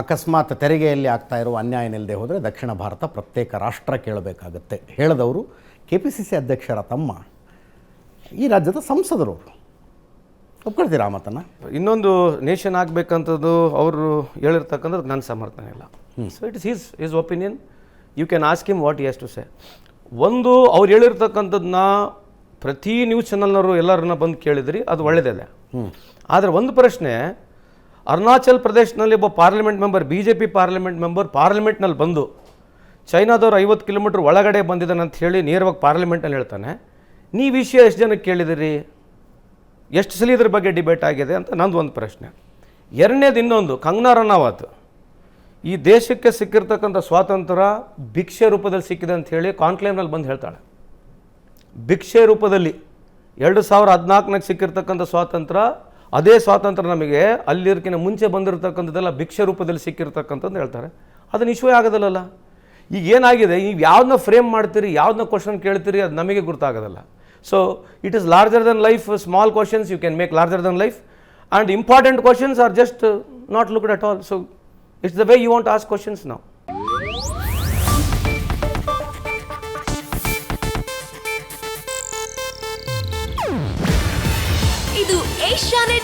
ಅಕಸ್ಮಾತ್ ತೆರಿಗೆಯಲ್ಲಿ ಆಗ್ತಾ ಇರುವ ಅನ್ಯಾಯ ನಿಲ್ಲದೆ ಹೋದರೆ ದಕ್ಷಿಣ ಭಾರತ ಪ್ರತ್ಯೇಕ ರಾಷ್ಟ್ರ ಕೇಳಬೇಕಾಗತ್ತೆ. ಹೇಳಿದವರು ಕೆ ಪಿ ಸಿ ಸಿ ಅಧ್ಯಕ್ಷರ ತಮ್ಮ ಈ ರಾಜ್ಯದ ಸಂಸದರು. ಒಪ್ಕೊಳ್ತೀರಾ ಆ ಮಾತನ್ನು ಇನ್ನೊಂದು ನೇಷನ್ ಆಗಬೇಕಂಥದ್ದು ಅವರು ಹೇಳಿರ್ತಕ್ಕಂಥದ್ದು ನನ್ನ ಸಮರ್ಥನೆ ಇಲ್ಲ. So it is his is opinion you can ask him what has to say ಒಂದು ಅವ್ರು ಹೇಳಿರ್ತಕ್ಕಂಥದ್ದನ್ನ ಪ್ರತಿ ನ್ಯೂಸ್ ಚಾನಲ್ನವರು ಎಲ್ಲರನ್ನ ಬಂದು ಕೇಳಿದ್ರಿ ಅದು ಒಳ್ಳೆಯದಿದೆ ಆದರೆ ಒಂದು ಪ್ರಶ್ನೆ ಅರುಣಾಚಲ್ ಪ್ರದೇಶನಲ್ಲಿ ಒಬ್ಬ parliament member B J P parliament member ಪಾರ್ಲಿಮೆಂಟ್ನಲ್ಲಿ ಬಂದು ಚೈನಾದವ್ರು ಐವತ್ತು ಕಿಲೋಮೀಟ್ರ್ ಒಳಗಡೆ ಬಂದಿದ್ದಾನೆ ಅಂತ ಹೇಳಿ ನೇರವಾಗಿ ಪಾರ್ಲಿಮೆಂಟಲ್ಲಿ ಹೇಳ್ತಾನೆ. ನೀ ವಿಷಯ ಎಷ್ಟು ಜನಕ್ಕೆ ಕೇಳಿದಿರಿ? ಎಷ್ಟು ಸಲ ಇದ್ರ ಬಗ್ಗೆ ಡಿಬೇಟ್ ಆಗಿದೆ ಅಂತ ನಂದು ಒಂದು ಪ್ರಶ್ನೆ. ಎರಡನೇದು ಇನ್ನೊಂದು, ಕಂಗ್ನಾ ರನಾವತ್ ಈ ದೇಶಕ್ಕೆ ಸಿಕ್ಕಿರ್ತಕ್ಕಂಥ ಸ್ವಾತಂತ್ರ್ಯ ಭಿಕ್ಷೆ ರೂಪದಲ್ಲಿ ಸಿಕ್ಕಿದೆ ಅಂತ ಹೇಳಿ ಕಾನ್ಕ್ಲೇವ್ನಲ್ಲಿ ಬಂದು ಹೇಳ್ತಾಳೆ. ಭಿಕ್ಷೆ ರೂಪದಲ್ಲಿ ಎರಡು ಸಾವಿರ ಹದಿನಾಲ್ಕನಾಗ ಸಿಕ್ಕಿರ್ತಕ್ಕಂಥ ಸ್ವಾತಂತ್ರ್ಯ ಅದೇ ಸ್ವಾತಂತ್ರ್ಯ ನಮಗೆ ಅಲ್ಲಿರ್ಕಿನ ಮುಂಚೆ ಬಂದಿರತಕ್ಕಂಥದ್ದೆಲ್ಲ ಭಿಕ್ಷೆ ರೂಪದಲ್ಲಿ ಸಿಕ್ಕಿರ್ತಕ್ಕಂಥದ್ದು ಹೇಳ್ತಾರೆ. ಅದನ್ನು ಇಶ್ಯೂ ಆಗೋದಲ್ಲಲ್ಲ. ಈಗ ಏನಾಗಿದೆ? ನೀವು ಯಾವ್ದನ್ನ ಫ್ರೇಮ್ ಮಾಡ್ತೀರಿ ಯಾವ್ದನ್ನ ಕ್ವಶನ್ ಕೇಳ್ತೀರಿ ಅದು ನಮಗೆ ಗೊತ್ತಾಗೋದಲ್ಲ so it is larger than life small questions you can make larger than life and important questions are just not looked at all so it's the way you want us questions ನಾವು ಇದು